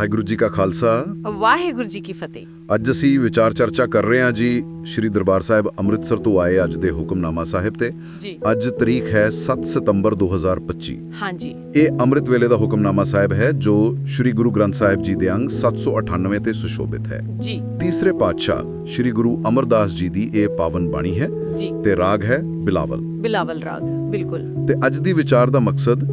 ਵਾਹਿਗੁਰੂ ਜੀ ਕਾ ਖਾਲਸਾ। ਵਾਹਿਗੁਰੂ ਜੀ ਕੀ ਫਤਿਹ। ਅੱਜ ਅਸੀਂ ਵਿਚਾਰ ਚਰਚਾ ਕਰ ਰਹੇ ਹਾਂ ਜੀ ਸ੍ਰੀ ਦਰਬਾਰ ਸਾਹਿਬ ਅੰਮ੍ਰਿਤਸਰ ਤੋਂ ਆਏ ਅੱਜ ਦੇ ਹੁਕਮਨਾਮਾ ਸਾਹਿਬ ਤੇ। ਅੱਜ ਤਰੀਕ ਹੈ 7 ਸਤੰਬਰ 2025 ਹਾਂਜੀ। ਇਹ ਅੰਮ੍ਰਿਤ ਵੇਲੇ ਦਾ ਹੁਕਮਨਾਮਾ ਸਾਹਿਬ ਹੈ ਜੋ ਸ੍ਰੀ ਗੁਰੂ ਗ੍ਰੰਥ ਸਾਹਿਬ ਜੀ ਦੇ ਅੰਗ 798 ਤੇ ਸੁਸ਼ੋਭਿਤ ਹੈ। ਜੀ। ਤੀਸਰੇ ਪਾਤਸ਼ਾਹ ਸ੍ਰੀ ਗੁਰੂ ਅਮਰਦਾਸ ਜੀ ਦੀ ਇਹ ਪਾਵਨ ਬਾਣੀ ਹੈ ਜੀ। ਤੇ ਰਾਗ ਹੈ ਬਿਲਾਵਲ। ਬਿਲਾਵਲ ਰਾਗ ਬਿਲਕੁਲ। ਤੇ ਅੱਜ ਦੀ ਵਿਚਾਰ ਦਾ ਮਕਸਦ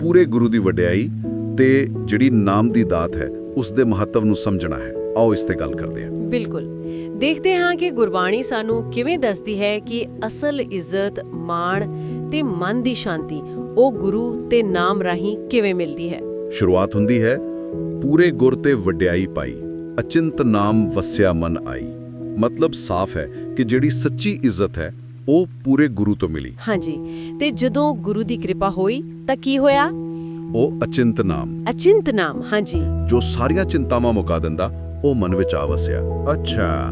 ਪੂਰੇ ਗੁਰੂ ਦੀ ਵਡਿਆਈ ਤੇ ਜਿਹੜੀ ਨਾਮ ਦੀ ਦਾਤ ਹੈ ਉਸ ਦੇ ਮਹੱਤਵ ਨੂੰ ਸਮਝਣਾ ਹੈ। ਆਓ ਇਸ ਤੇ ਗੱਲ ਕਰਦੇ ਹਾਂ। ਬਿਲਕੁਲ। ਦੇਖਦੇ ਹਾਂ ਕਿ ਗੁਰਬਾਣੀ ਸਾਨੂੰ ਕਿਵੇਂ ਦੱਸਦੀ ਹੈ ਕਿ ਅਸਲ ਇੱਜ਼ਤ ਮਾਣ ਤੇ ਮਨ ਦੀ ਸ਼ਾਂਤੀ ਉਹ ਗੁਰੂ ਤੇ ਨਾਮ ਰਾਹੀਂ ਕਿਵੇਂ ਮਿਲਦੀ ਹੈ? ਸ਼ੁਰੂਆਤ ਹੁੰਦੀ ਹੈ ਪੂਰੇ ਗੁਰ ਤੇ ਵਡਿਆਈ ਪਾਈ ਅਚਿੰਤ ਨਾਮ ਵਸਿਆ ਮਨ ਆਈ। ਮਤਲਬ ਸਾਫ਼ ਹੈ ਕਿ ਜਿਹੜੀ ਸੱਚੀ ਇੱਜ਼ਤ ਹੈ ਉਹ ਪੂਰੇ ਗੁਰੂ ਤੋਂ ਮਿਲੀ। ਹਾਂਜੀ। ਤੇ ਜਦੋਂ ਗੁਰੂ ਦੀ ਕਿਰਪਾ ਹੋਈ ਤਾਂ ਕੀ ਹੋਇਆ? ਉਹ ਅਚਿੰਤ ਨਾਮ। ਅਚਿੰਤ ਨਾਮ ਹਾਂਜੀ। ਜੋ ਸਾਰੀਆਂ ਚਿੰਤਾਵਾਂ ਮੁਕਾ ਦਿੰਦਾ ਉਹ ਮਨ ਵਿੱਚ ਆ ਵਸਿਆ। ਅੱਛਾ।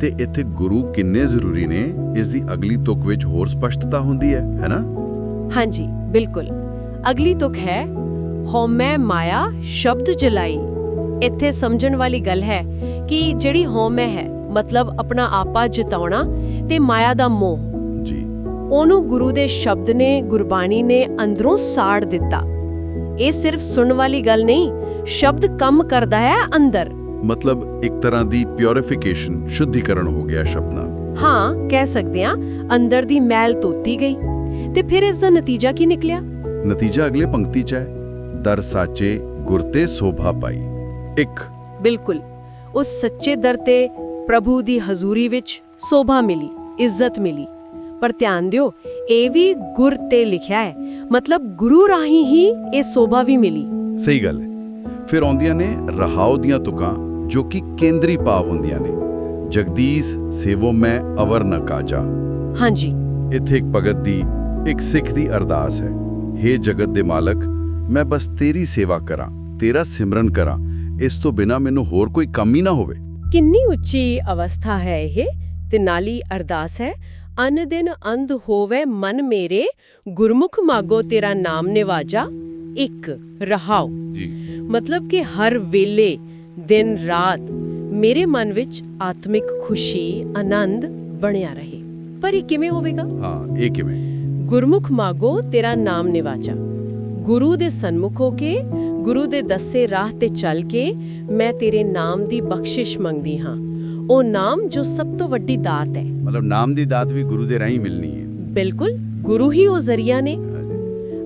ਤੇ ਇੱਥੇ ਗੁਰੂ ਕਿੰਨੇ ਜ਼ਰੂਰੀ ਨੇ ਇਸ ਦੀ ਅਗਲੀ ਤੁਕ ਵਿੱਚ ਹੋਰ ਸਪਸ਼ਟਤਾ ਹੁੰਦੀ ਹੈ ਹੈਨਾ? ਹਾਂਜੀ ਬਿਲਕੁਲ। ਅਗਲੀ ਤੁਕ ਹੈ ਹਉਮੈ ਮਾਇਆ ਸ਼ਬਦ ਜਲਾਈ। ਇੱਥੇ ਸਮਝਣ ਵਾਲੀ ਗੱਲ ਹੈ ਕਿ ਜਿਹੜੀ ਹਉਮੈ ਹੈ ਮਤਲਬ ਆਪਣਾ ਆਪਾ ਜਿਤਾਉਣਾ ਤੇ ਮਾਇਆ ਦਾ ਮੋਹ। ਜੀ। ਉਹਨੂੰ ਗੁਰੂ ਦੇ ਸ਼ਬਦ ਨੇ ਗੁਰਬਾਣੀ ਨੇ ਅੰਦਰੋਂ ਸਾੜ ਦਿੱਤਾ। ਇਹ ਸਿਰਫ ਸੁਣਨ ਵਾਲੀ ਗੱਲ ਨਹੀਂ ਸ਼ਬਦ ਕੰਮ ਕਰਦਾ ਹੈ ਅੰਦਰ। ਮਤਲਬ ਇੱਕ ਤਰ੍ਹਾਂ ਦੀ ਪਿਉਰੀਫਿਕੇਸ਼ਨ ਸ਼ੁੱਧੀਕਰਨ ਹੋ ਗਿਆ ਸ਼ਬਦ ਨਾਲ। ਹਾਂ ਕਹਿ ਸਕਦੇ ਹਾਂ ਅੰਦਰ ਦੀ ਮੈਲ ਧੋਤੀ ਗਈ। ਤੇ ਫਿਰ ਇਸ ਦਾ ਨਤੀਜਾ ਕੀ ਨਿਕਲਿਆ? ਨਤੀਜਾ ਅਗਲੇ ਪੰਕਤੀ 'ਚ ਹੈ। ਦਰ ਸਾਚੇ ਗੁਰ ਤੇ ਸੋਭਾ ਪਾਈ। ਇੱਕ। ਬਿਲਕੁਲ। ਉਸ ਸੱਚੇ ਦਰ ਤੇ ਪ੍ਰਭੂ ਦੀ ਹਜ਼ੂਰੀ ਵਿੱਚ ਸੋਭਾ ਮਿਲੀ ਇੱਜ਼ਤ ਮਿਲੀ। ਪਰ ਧਿਆਨ ਦਿਓ ਇਹ ਵੀ ਗੁਰ ਤੇ ਲਿਖਿਆ ਹੈ। ਮਤਲਬ ਗੁਰੂ ਰਾਹੀਂ ਹੀ ਇਹ ਸੋਭਾ ਵੀ ਮਿਲੀ। ਸਹੀ ਗੱਲ ਹੈ। ਫਿਰ ਆਉਂਦੀਆਂ ਨੇ ਰਹਾਉ ਦੀਆਂ ਤੁਕਾਂ ਜੋ ਕਿ ਕੇਂਦਰੀ ਭਾਵ ਹੁੰਦੀਆਂ ਨੇ। ਜਗਦੀਸ਼ ਸੇਵੋ ਮੈਂ ਅਵਰ ਨ ਕਾਜਾ। ਹਾਂਜੀ। ਇੱਥੇ ਇੱਕ ਭਗਤ ਦੀ ਇੱਕ ਸਿੱਖ ਦੀ ਅਰਦਾਸ ਹੈ। हे ਜਗਤ ਦੇ ਮਾਲਕ ਮੈਂ ਬਸ ਤੇਰੀ ਸੇਵਾ ਕਰਾਂ ਤੇਰਾ ਸਿਮਰਨ ਕਰਾਂ। ਇਸ ਤੋਂ ਬਿਨਾ ਮੈਨੂੰ ਹੋਰ ਕੋਈ ਕੰਮ ਹੀ ਨਾ ਹੋਵੇ। ਕਿੰਨੀ ਉੱਚੀ ਅਵਸਥਾ ਹੈ ਇਹ ਤੇ ਨਾਲੀ ਅਰਦਾਸ ਹੈ। ਅਨ ਦਿਨ ਅੰਧ ਹੋਵੇ ਮਨ ਮੇਰੇ ਗੁਰਮੁਖ ਮਾਗੋ ਤੇਰਾ ਨਾਮ ਨਿਵਾਜਾ ਇੱਕ ਰਹਾਉ ਜੀ। ਮਤਲਬ ਕਿ ਹਰ ਵੇਲੇ ਦਿਨ ਰਾਤ ਮੇਰੇ ਮਨ ਵਿੱਚ ਆਤਮਿਕ ਖੁਸ਼ੀ ਆਨੰਦ ਬਣਿਆ ਰਹੇ। ਪਰ ਇਹ ਕਿਵੇਂ ਹੋਵੇਗਾ? ਹਾਂ ਇਹ ਕਿਵੇਂ? ਗੁਰਮੁਖ ਮਾਗੋ ਤੇਰਾ ਨਾਮ ਨਿਵਾਜਾ। ਗੁਰੂ ਦੇ ਸਨਮੁਖ ਹੋ ਕੇ ਗੁਰੂ ਦੇ ਦੱਸੇ ਰਾਹ ਤੇ ਚੱਲ ਕੇ ਮੈਂ ਤੇਰੇ ਨਾਮ ਦੀ ਬਖਸ਼ਿਸ਼ ਮੰਗਦੀ ਹਾਂ। ਉਹ ਨਾਮ ਜੋ ਸਭ ਤੋਂ ਵੱਡੀ ਦਾਤ ਹੈ। ਮਤਲਬ ਨਾਮ ਦੀ ਦਾਤ ਵੀ ਗੁਰੂ ਦੇ ਰਾਹੀਂ ਮਿਲਣੀ ਹੈ। ਬਿਲਕੁਲ ਗੁਰੂ ਹੀ ਉਹ ਜ਼ਰੀਆ ਨੇ।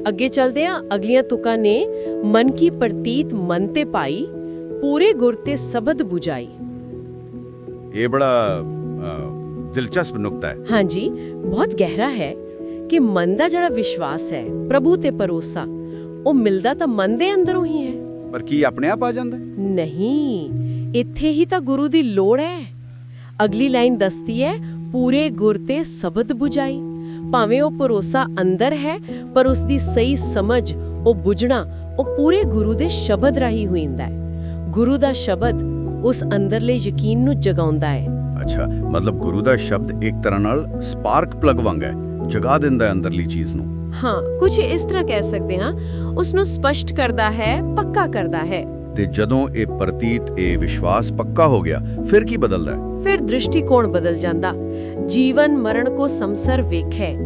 ਅੱਗੇ ਚਲਦੇ ਆ ਅਗਲੀਆਂ ਤੁਕਾਂ ਨੇ ਮਨ ਕੀ ਪ੍ਰਤੀਤ ਮਨ ਤੇ ਪਾਈ ਪੂਰੇ ਗੁਰ ਤੇ ਸ਼ਬਦ 부ਜਾਈ ਇਹ ਬੜਾ ਦਿਲਚਸਪ ਨੁਕਤਾ ਹੈ। ਹਾਂਜੀ ਬਹੁਤ ਗਹਿਰਾ ਹੈ ਕਿ ਮਨ ਦਾ ਜਿਹੜਾ ਵਿਸ਼ਵਾਸ ਹੈ ਪ੍ਰਭੂ ਤੇ ਭਰੋਸਾ ਉਹ ਮਿਲਦਾ ਤਾਂ ਮਨ ਦੇ ਅੰਦਰੋਂ ਹੀ ਹੈ। ਪਰ ਕੀ ਆਪਣੇ ਆਪ ਆ ਜਾਂਦਾ ਨਹੀਂ ਇੱਥੇ ਹੀ ਤਾਂ ਗੁਰੂ ਦੀ ਲੋੜ ਹੈ। ਅਗਲੀ ਲਾਈਨ ਦੱਸਦੀ ਹੈ ਪੂਰੇ ਗੁਰ ਤੇ ਸ਼ਬਦ 부ਜਾਈ ਭਾਵੇਂ ਉਹ ਭਰੋਸਾ ਅੰਦਰ ਹੈ ਪਰ ਉਸ ਦੀ ਸਹੀ ਸਮਝ ਉਹ ਬੁਝਣਾ ਉਹ ਪੂਰੇ ਗੁਰੂ ਦੇ ਸ਼ਬਦ ਰਾਹੀਂ ਹੋਇੰਦਾ ਹੈ। ਗੁਰੂ ਦਾ ਸ਼ਬਦ ਉਸ ਅੰਦਰਲੇ ਯਕੀਨ ਨੂੰ ਜਗਾਉਂਦਾ ਹੈ। ਅੱਛਾ ਮਤਲਬ ਗੁਰੂ ਦਾ ਸ਼ਬਦ ਇੱਕ ਤਰ੍ਹਾਂ ਨਾਲ ਸਪਾਰਕ ਪਲੱਗ ਵਾਂਗ ਹੈ ਜਗਾ ਦਿੰਦਾ ਹੈ ਅੰਦਰਲੀ ਚੀਜ਼ ਨੂੰ। ਹਾਂ ਕੁਝ ਇਸ ਤਰ੍ਹਾਂ ਕਹਿ ਸਕਦੇ ਹਾਂ। ਉਸ ਨੂੰ ਸਪਸ਼ਟ ਕਰਦਾ ਹੈ ਪੱਕਾ ਕਰਦਾ ਹੈ। ਤੇ ਜਦੋਂ ਇਹ ਪ੍ਰਤੀਤ ਇਹ ਵਿਸ਼ਵਾਸ ਪੱਕਾ ਹੋ ਗਿਆ ਫਿਰ ਕੀ ਬਦਲਦਾ ਹੈ? ਫਿਰ ਦ੍ਰਿਸ਼ਟੀਕੋਣ ਬਦਲ ਜਾਂਦਾ। ਜੀਵਨ ਮਰਨ ਕੋ ਸਮਸਰ ਵੇਖੈ।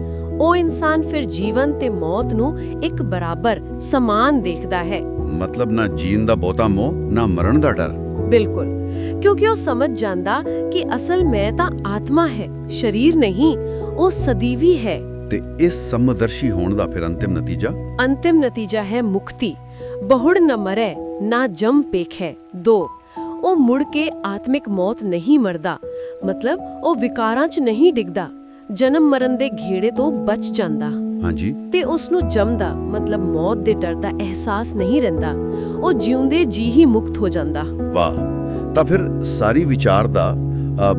ਉਹ ਇਨਸਾਨ ਫਿਰ ਜੀਵਨ ਤੇ ਮੌਤ ਨੂੰ ਇੱਕ ਬਰਾਬਰ ਸਮਾਨ ਦੇਖਦਾ ਹੈ। ਮਤਲਬ ਨਾ ਜੀਣ ਦਾ ਬਹੁਤਾ ਮੋਹ ਨਾ ਮਰਨ ਦਾ ਡਰ। ਬਿਲਕੁਲ। ਕਿਉਂਕਿ ਉਹ ਸਮਝ ਜਾਂਦਾ ਕਿ ਅਸਲ ਮੈਂ ਤਾਂ ਆਤਮਾ ਹੈ ਸਰੀਰ ਨਹੀਂ ਉਹ ਸਦੀਵੀ ਹੈ। ਤੇ ਇਸ ਸਮਦਰਸ਼ੀ ਹੋਣ ਦਾ ਫਿਰ ਅੰਤਿਮ ਨਤੀਜਾ? ਅੰਤਿਮ ਨਤੀਜਾ ਹੈ ਮੁਕਤੀ। ਬਹੁੜ ਨ ਮਰੈ ਨਾ ਜਮ ਪੇਖੈ ਦੋ ਉਹ ਮੁੜ ਕੇ ਆਤਮਿਕ ਮੌਤ ਨਹੀਂ ਮਰਦਾ। ਮਤਲਬ ਉਹ ਵਿਕਾਰਾਂ 'ਚ ਨਹੀਂ ਡਿੱਗਦਾ। ਜਨਮ ਮਰਨ ਦੇ ਘੇੜੇ ਤੋਂ ਬਚ ਜਾਂਦਾ। ਹਾਂਜੀ। ਤੇ ਉਸ ਨੂੰ ਜਮਦਾ ਮਤਲਬ ਮੌਤ ਦੇ ਡਰ ਦਾ ਅਹਿਸਾਸ ਨਹੀਂ ਰਹਿੰਦਾ। ਉਹ ਜਿਉਂਦੇ ਜੀ ਹੀ ਮੁਕਤ ਹੋ ਜਾਂਦਾ। ਵਾਹ ਤਾਂ ਫਿਰ ਸਾਰੀ ਵਿਚਾਰ ਦਾ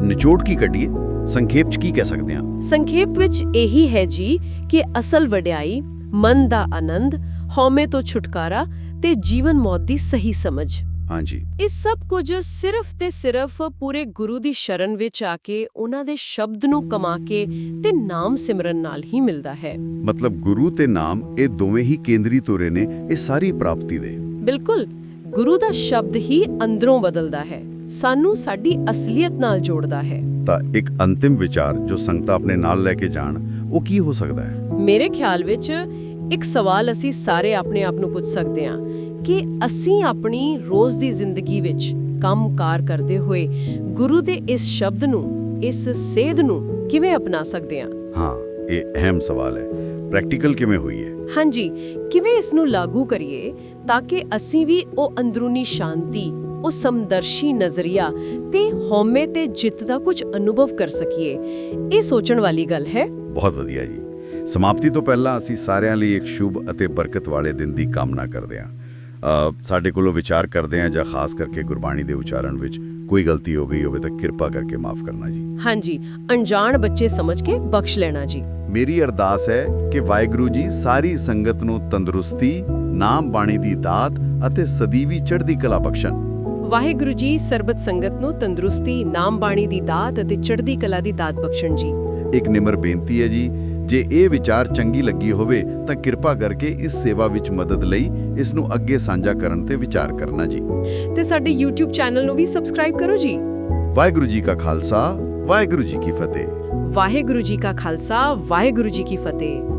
ਨਿਚੋੜ ਕੀ ਕੱਢੀਏ? ਸੰਖੇਪ ਚ ਕੀ ਕਹਿ ਸਕਦੇ ਹਾਂ? ਸੰਖੇਪ ਵਿੱਚ ਇਹੀ ਹੈ ਜੀ ਕਿ ਅਸਲ ਵਡਿਆਈ ਮਨ ਦਾ ਆਨੰਦ ਹਉਮੈ ਤੋਂ ਛੁਟਕਾਰਾ ਤੇ ਜੀਵਨ ਮੌਤ ਦੀ ਸਹੀ ਸਮਝ। ਹਾਂਜੀ। ਇਹ ਸਭ ਕੁਝ ਸਿਰਫ ਤੇ ਸਿਰਫ ਪੂਰੇ ਗੁਰੂ ਦੀ ਸ਼ਰਨ ਵਿੱਚ ਆ ਕੇ ਉਹਨਾਂ ਦੇ ਸ਼ਬਦ ਨੂੰ ਕਮਾ ਕੇ ਤੇ ਨਾਮ ਸਿਮਰਨ ਨਾਲ ਹੀ ਮਿਲਦਾ ਹੈ। ਮਤਲਬ ਗੁਰੂ ਤੇ ਨਾਮ ਇਹ ਦੋਵੇਂ ਹੀ ਕੇਂਦਰੀ ਤੋਰੇ ਨੇ ਇਹ ਸਾਰੀ ਪ੍ਰਾਪਤੀ ਦੇ। ਬਿਲਕੁਲ। ਗੁਰੂ ਦਾ ਸ਼ਬਦ ਹੀ ਅੰਦਰੋਂ ਬਦਲਦਾ ਹੈ। ਸਾਨੂੰ ਸਾਡੀ ਅਸਲੀਅਤ ਨਾਲ ਜੋੜਦਾ ਹੈ। ਤਾਂ ਇੱਕ ਅੰਤਿਮ ਵਿਚਾਰ ਜੋ ਸੰਗਤਾਂ ਆਪਣੇ ਨਾਲ ਲੈ ਕੇ ਜਾਣ ਉਹ ਕੀ ਹੋ ਸਕਦਾ ਹੈ? ਮੇਰੇ ਖਿਆਲ ਵਿੱਚ ਇੱਕ ਸਵਾਲ ਅਸੀਂ ਸਾਰੇ ਆਪਣੇ ਆਪ ਨੂੰ ਪੁੱਛ ਸਕਦੇ ਹਾਂ ਕਿ ਅਸੀਂ ਆਪਣੀ ਰੋਜ਼ ਦੀ ਜ਼ਿੰਦਗੀ ਵਿੱਚ ਕੰਮਕਾਰ ਕਰਦੇ ਹੋਏ ਗੁਰੂ ਦੇ ਇਸ ਸ਼ਬਦ ਨੂੰ ਇਸ ਸੇਧ ਨੂੰ ਕਿਵੇਂ ਅਪਣਾ ਸਕਦੇ ਹਾਂ? ਹਾਂ ਇਹ ਅਹਿਮ ਸਵਾਲ ਹੈ। ਪ੍ਰੈਕਟੀਕਲ ਕਿਵੇਂ ਹੋਈ ਹੈ? ਹਾਂਜੀ ਕਿਵੇਂ ਇਸ ਨੂੰ ਲਾਗੂ ਕਰੀਏ ਤਾਂ ਕਿ ਅਸੀਂ ਵੀ ਉਹ ਅੰਦਰੂਨੀ ਸ਼ਾਂਤੀ ਉਹ ਸਮਦਰਸ਼ੀ ਨਜ਼ਰੀਆ ਤੇ ਹਉਮੈ ਤੇ ਜਿੱਤ ਦਾ ਕੁਝ ਅਨੁਭਵ ਕਰ ਸਕੀਏ। ਇਹ ਸੋਚਣ ਵਾਲੀ ਗੱਲ ਹੈ? ਬਹੁਤ ਵਧੀਆ ਜੀ। ਸਮਾਪਤੀ ਤੋਂ ਪਹਿਲਾਂ ਅਸੀਂ ਸਾਰਿਆਂ ਲਈ ਇੱਕ ਸ਼ੁਭ ਅਤੇ ਬਰਕਤ ਵਾਲੇ ਦਿਨ ਦੀ ਕਾਮਨਾ ਕਰਦੇ ਹਾਂ। ਸਾਡੇ ਕੋਲੋਂ ਵਿਚਾਰ ਕਰਦੇ ਹਾਂ ਜਾਂ ਖਾਸ ਕਰਕੇ ਗੁਰਬਾਣੀ ਦੇ ਉਚਾਰਨ ਵਿੱਚ ਕੋਈ ਗਲਤੀ ਹੋ ਗਈ ਹੋਵੇ ਤਾਂ ਕਿਰਪਾ ਕਰਕੇ ਮਾਫ ਕਰਨਾ ਜੀ। ਹਾਂਜੀ ਅਣਜਾਣ ਬੱਚੇ ਸਮਝ ਕੇ ਬਖਸ਼ ਲੈਣਾ ਜੀ। ਮੇਰੀ ਅਰਦਾਸ ਹੈ ਕਿ ਵਾਹਿਗੁਰੂ ਜੀ ਸਾਰੀ ਸੰਗਤ ਨੂੰ ਤੰਦਰੁਸਤੀ ਨਾਮ ਬਾਣੀ ਦੀ ਦਾਤ ਅਤੇ ਸਦੀਵੀ ਚੜ੍ਹਦੀ ਕਲਾ ਬਖਸ਼ਣ। ਵਾਹਿਗੁਰੂ ਜੀ ਸਰਬਤ ਸੰਗਤ ਨੂੰ ਤੰਦਰੁਸਤੀ ਨਾਮ ਬਾਣੀ ਦੀ ਦਾਤ ਅਤੇ ਚੜ੍ਹਦੀ ਕਲਾ ਦੀ ਦਾਤ ਬਖਸ਼ਣ ਜੀ। ਇੱਕ ਨਿਮਰ ਬੇਨਤੀ ਹੈ ਜੀ ਜੇ ਇਹ ਵਿਚਾਰ ਚੰਗੀ ਲੱਗੀ ਹੋਵੇ ਤਾਂ ਕਿਰਪਾ ਕਰਕੇ ਇਸ ਸੇਵਾ ਵਿੱਚ ਮਦਦ ਲਈ ਇਸ ਨੂੰ ਅੱਗੇ ਸਾਂਝਾ ਕਰਨ ਤੇ ਵਿਚਾਰ ਕਰਨਾ ਜੀ। ਤੇ ਸਾਡੇ YouTube ਚੈਨਲ ਨੂੰ ਵੀ ਸਬਸਕ੍ਰਾਈਬ ਕਰੋ ਜੀ। ਵਾਹਿਗੁਰੂ ਜੀ ਕਾ ਖਾਲਸਾ ਵਾਹਿਗੁਰੂ ਜੀ ਕੀ ਫਤਿਹ। ਵਾਹਿਗੁਰੂ ਜੀ ਕਾ ਖਾਲਸਾ ਵਾਹਿਗੁਰੂ ਜੀ ਕੀ ਫਤਿਹ।